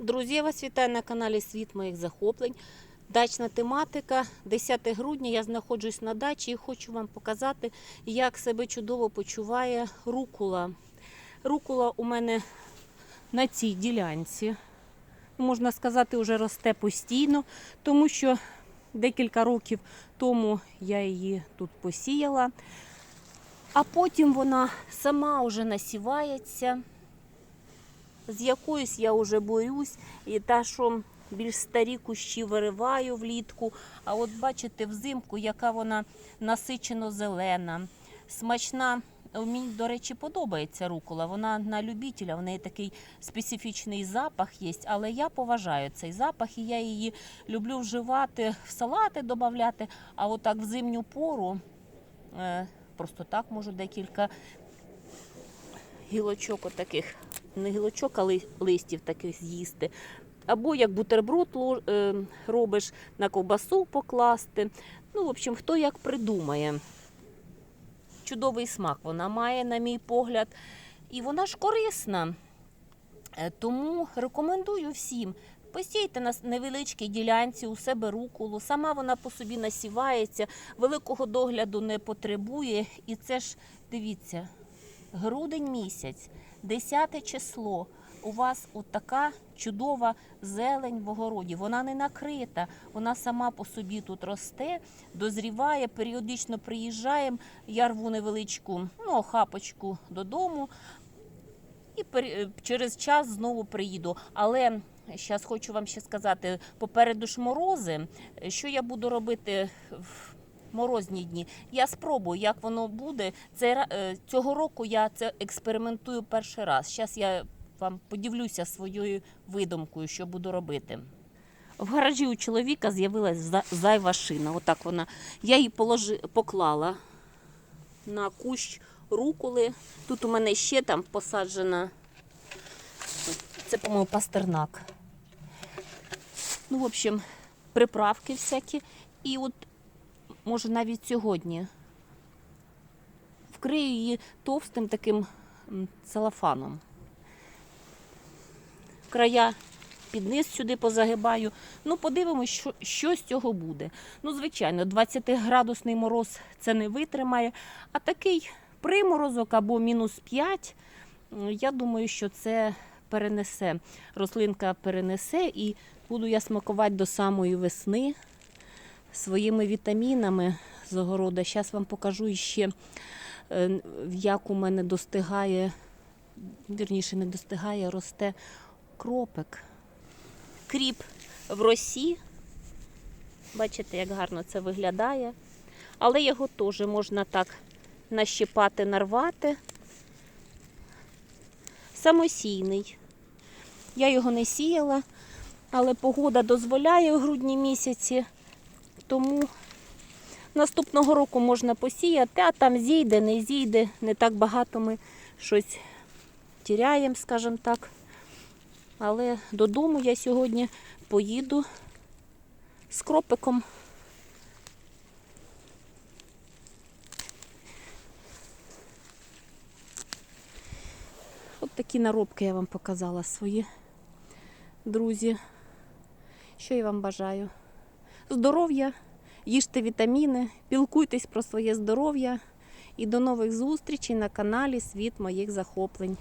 Друзі, я вас вітаю на каналі Світ моїх захоплень. Дачна тематика. 10 грудня я знаходжусь на дачі і хочу вам показати, як себе чудово почуває рукула. Рукула у мене на цій ділянці. Можна сказати, вже росте постійно, тому що декілька років тому я її тут посіяла, а потім вона сама вже насівається з якоюсь я вже борюсь, і та, що більш старі кущі вириваю влітку. А от бачите, взимку, яка вона насичено зелена, смачна. Мені, до речі, подобається рукола. Вона на любителя, в неї такий специфічний запах є, але я поважаю цей запах і я її люблю вживати, в салати додати. А отак в зимню пору е, просто так можу декілька гілочок отаких, не гілочок, а листів таких з'їсти. Або як бутерброд е, робиш на ковбасу покласти. Ну, в общем, хто як придумає. Чудовий смак вона має, на мій погляд. І вона ж корисна. Е, Тому рекомендую всім. Посійте на невеличкій ділянці у себе руколу. Сама вона по собі насівається, великого догляду не потребує. І це ж, дивіться, грудень місяць, 10 число. У вас от така чудова зелень в огороді. Вона не накрита, вона сама по собі тут росте, дозріває, періодично приїжджаємо. Я рву невеличку ну, охапочку додому і е, через час знову приїду. Але зараз хочу вам ще сказати: попереду ж морози, що я буду робити в морозні дні. Я спробую, як воно буде. Це е, цього року я це експериментую перший раз. Зараз я вам поділюся своєю видумкою, що буду робити. В гаражі у чоловіка з'явилась за- зайва шина. Отак вона. Я її положи, поклала на кущ руколи. Тут у мене ще там посаджена. Це, по-моєму, пастернак. Ну, в общем, приправки всякі. І от, може, навіть сьогодні вкрию її товстим таким целофаном. Края під низ сюди позагибаю. Ну, подивимось, що, що з цього буде. Ну, звичайно, 20-градусний мороз це не витримає. А такий приморозок або мінус 5, я думаю, що це перенесе. Рослинка перенесе і буду я смакувати до самої весни своїми вітамінами з огорода. Зараз вам покажу ще, е, як у мене достигає, вірніше, не достигає, росте кропик. Кріп в росі. Бачите, як гарно це виглядає. Але його теж можна так нащипати, нарвати. Самосійний. Я його не сіяла, але погода дозволяє у грудні місяці. Тому наступного року можна посіяти, а там зійде, не зійде. Не так багато ми щось тіряємо, скажімо так. Але додому я сьогодні поїду з кропиком. От такі наробки я вам показала свої, друзі. Що я вам бажаю? Здоров'я, їжте вітаміни, пілкуйтесь про своє здоров'я і до нових зустрічей на каналі Світ моїх захоплень.